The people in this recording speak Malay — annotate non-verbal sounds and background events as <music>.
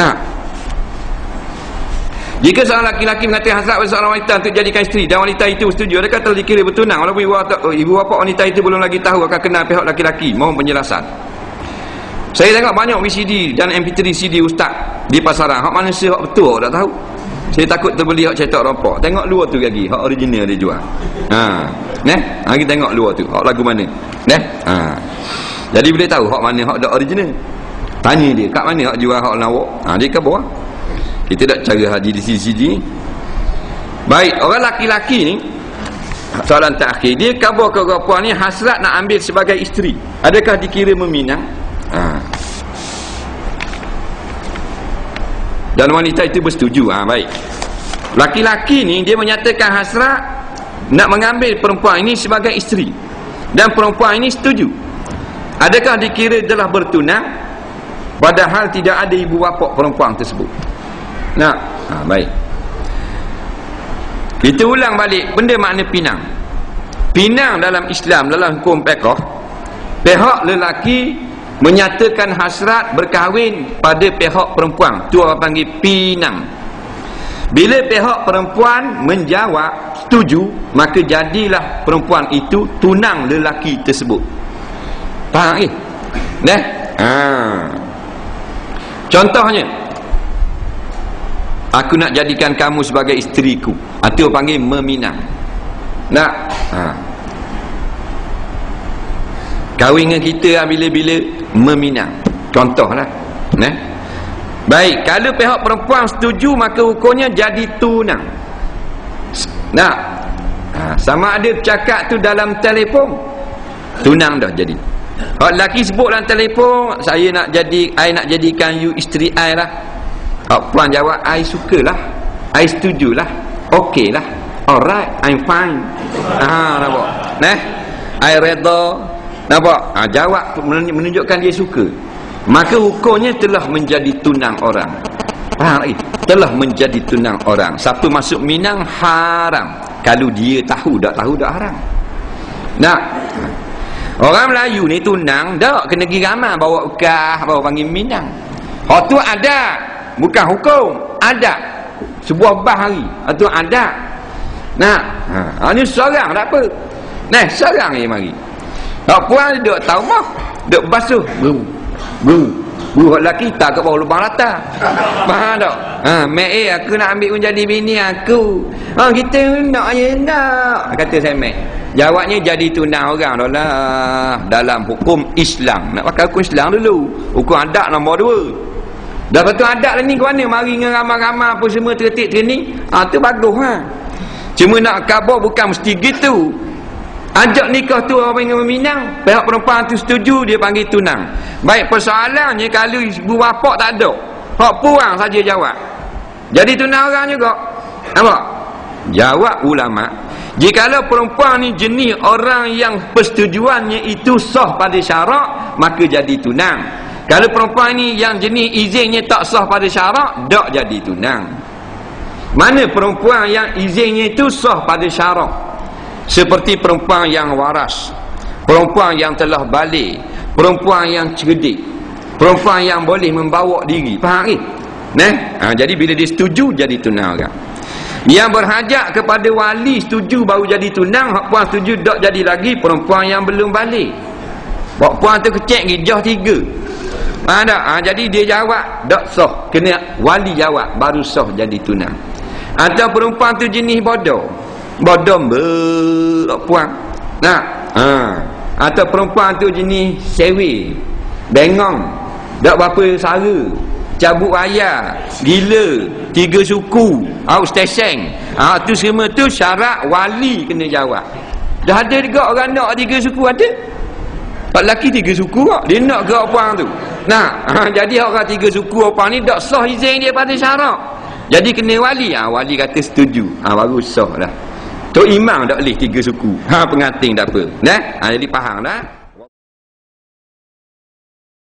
Nah. Jika seorang laki-laki mengatakan hasrat pada seorang wanita untuk jadikan isteri dan wanita itu setuju, adakah telah dikira bertunang walaupun ibu, bapa, ibu bapa wanita itu belum lagi tahu akan kenal pihak laki-laki. Mohon penjelasan. Saya tengok banyak VCD dan MP3 CD ustaz di pasaran. Hak mana hak betul tak tahu. Saya takut terbeli hak cetak rompak. Tengok luar tu lagi, hak original dia jual. Ha. Neh, ha, kita tengok luar tu. Hak lagu mana? Neh. Ha. Jadi boleh tahu hak mana hak dak original. Tanya dia, kat mana hak jual hak lawak? Ha, dia ke bawah. Kita tak cara haji di sini Baik, orang laki-laki ni soalan terakhir, dia khabar ke perempuan ni hasrat nak ambil sebagai isteri. Adakah dikira meminang? Ha. Dan wanita itu bersetuju. Ha, baik. Laki-laki ni dia menyatakan hasrat nak mengambil perempuan ini sebagai isteri. Dan perempuan ini setuju. Adakah dikira telah bertunang padahal tidak ada ibu bapa perempuan tersebut? Nah, ha, baik. Kita ulang balik benda makna pinang. Pinang dalam Islam dalam hukum fiqh, pihak lelaki menyatakan hasrat berkahwin pada pihak perempuan. Tu orang panggil pinang. Bila pihak perempuan menjawab setuju, maka jadilah perempuan itu tunang lelaki tersebut. Faham ke? Nah. Ha. Contohnya, Aku nak jadikan kamu sebagai isteriku. Itu panggil meminang. Nak? Ha. Kahwin dengan kita bila-bila meminang. Contohlah. Nah. Baik, kalau pihak perempuan setuju maka hukumnya jadi tunang. Nak? Ha. sama ada cakap tu dalam telefon tunang dah jadi. Kalau lelaki sebut dalam telefon, saya nak jadi, I nak jadikan you isteri I lah. Hak puan jawab I sukalah I setujulah Okey lah Alright I'm fine. Haa nampak? Nah I reda. Nampak? Ha, Jawab menunjukkan dia suka. Maka hukumnya telah menjadi tunang orang. Faham lagi? Telah menjadi tunang orang. Siapa masuk minang haram. Kalau dia tahu tak tahu tak haram. Nah Orang Melayu ni tunang Tak kena pergi ramah Bawa ukah Bawa panggil minang. Hak tu ada. Bukan hukum ada. Sebuah bahari itu ada. Nah ha ni seorang tak apa. Nah seorang ni mari. Tak puan duk tahu mah duk basuh. Bu bu bu lelaki tak ke bawah lubang rata <laughs> faham tak ha mek eh aku nak ambil menjadi bini aku ha kita nak ya nak kata saya mek jawabnya jadi tunang orang lah dalam hukum Islam nak pakai hukum Islam dulu hukum adat nombor dua Dah betul adat lah ni ke mana? Mari dengan ramah-ramah apa semua tertik training. Ah ha, tu bagus ha. Cuma nak khabar bukan mesti gitu. Ajak nikah tu orang yang meminang. Pihak perempuan tu setuju dia panggil tunang. Baik persoalannya kalau ibu bapa tak ada. Hak puang saja jawab. Jadi tunang orang juga. Apa? Jawab ulama. Jikalau perempuan ni jenis orang yang persetujuannya itu sah pada syarak, maka jadi tunang. Kalau perempuan ni yang jenis izinnya tak sah pada syarak, tak jadi tunang. Mana perempuan yang izinnya itu sah pada syarak? Seperti perempuan yang waras, perempuan yang telah balik, perempuan yang cerdik, perempuan yang boleh membawa diri. Faham ke? Nah, ha, jadi bila dia setuju jadi tunang orang. Yang berhajat kepada wali setuju baru jadi tunang, hak puan setuju tak jadi lagi perempuan yang belum balik. Hak puan tu kecek gijah tiga. Ha, tak? Ha, jadi dia jawab tak sah kena wali jawab baru sah jadi tunang atau perempuan tu jenis bodoh bodoh puan nak ha. atau perempuan tu jenis sewi bengong tak berapa sara cabut raya gila tiga suku outstation ha, tu semua tu syarat wali kena jawab dah ada juga orang nak tiga suku ada Pak lelaki tiga suku kok. Dia nak ke apa tu. Nah, <laughs> ha, jadi orang tiga suku apa ni tak sah izin dia pada syarak. Jadi kena wali. Ha, wali kata setuju. Ha, baru sah lah. Tok imam tak boleh tiga suku. Ha, pengantin tak apa. Nah, ha, jadi faham dah.